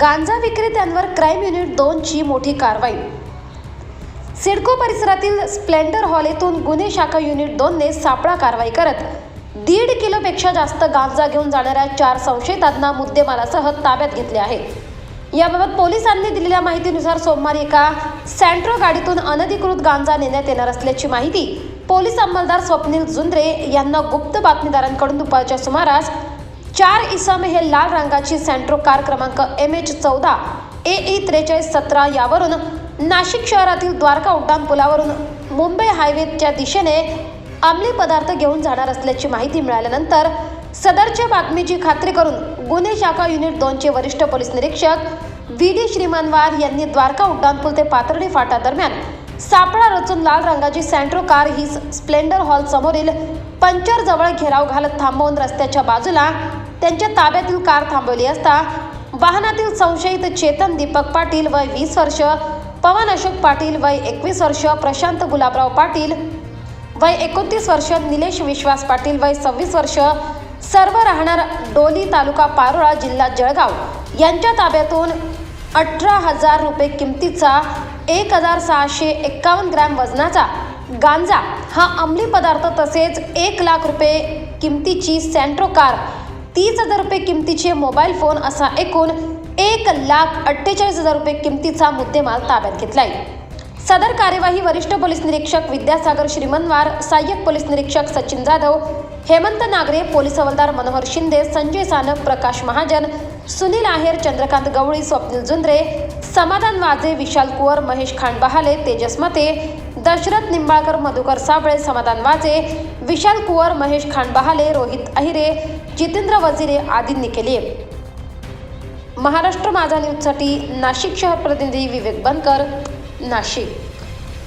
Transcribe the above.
गांजा विक्रेत्यांवर crime unit दोनची मोठी कारवाई. सिडको परिसरातील स्प्लेंडर हॉल येथून गुन्हे शाखा युनिट दोनने सापळा कारवाई करत दीड किलोपेक्षा जास्त गांजा घेऊन जाणाऱ्या चार संशयितांना मुद्देमालासह ताब्यात घेतले आहे. याबाबत पोलिसांनी दिलेल्या माहितीनुसार सोमवारी एका सँट्रो गाडीतून अनधिकृत गांजा नेण्यात येणार असल्याची माहिती पोलीस अंमलदार स्वप्नील जुंद्रे यांना गुप्त बातमीदारांकडून दुपारच्या सुमारास चार इसम हे लाल रंगाची सँट्रो कार क्रमांक एम एच चौदा ए ई त्रेचाळीस सतरा यावरून नाशिक शहरातील द्वारका उड्डाण पुलावरून मुंबई हायवेच्या दिशेने अंमली पदार्थ घेऊन जाणार असल्याची माहिती मिळाल्यानंतर सदरच्या बातमीची खात्री करून गुन्हे शाखा युनिट दोनचे वरिष्ठ पोलीस निरीक्षक व्ही डी श्रीमानवार यांनी द्वारका उड्डाणपूल ते पाथर्डी फाटा दरम्यान सापळा रचून लाल रंगाची सँट्रो कार ही स्प्लेंडर हॉल समोरील पंचर जवळ घेराव घालत थांबवून रस्त्याच्या बाजूला त्यांच्या ताब्यातील कार थांबवली असता वाहनातील संशयित चेतन दीपक पाटील वय वीस वर्ष पवन अशोक पाटील वय एकवीस वर्ष प्रशांत गुलाबराव पाटील वय एकोणतीस वर्ष निलेश विश्वास पाटील वय सव्वीस वर्ष सर्व राहणार डोली तालुका पारोळा जिल्हा जळगाव. यांच्या ताब्यातून अठरा हजार रुपये किमतीचा एक हजार सहाशे एक्कावन्न ग्रॅम वजनाचा गांजा हा अंमली पदार्थ तसेच एक लाख रुपये किमतीची सँट्रो कार तीस हजार रुपये किमतीचे मोबाईल फोन असा एकूण एक लाख अठ्ठेचाळीस हजार रुपये किमतीचा मुद्देमाल ताब्यात घेतलाय. सदर कार्यवाही वरिष्ठ पोलीस निरीक्षक विद्यासागर श्रीमनवार सहाय्यक पोलीस निरीक्षक सचिन जाधव हेमंत नागरे पोलीस हवालदार मनोहर शिंदे संजय सानप प्रकाश महाजन सुनील आहेर चंद्रकांत गवळी स्वप्नील जुंद्रे समाधान वाजे विशाल कुवर महेश खांडबहाले तेजस मते दशरथ निंबाळकर मधुकर साबळे समाधान वाजे विशाल कुवर महेश खांडबहाले रोहित अहिरे जितेंद्र वजिरे आदींनी केली महाराष्ट्र माझा न्यूजसाठी नाशिक शहर प्रतिनिधी विवेक बनकर नाशिक.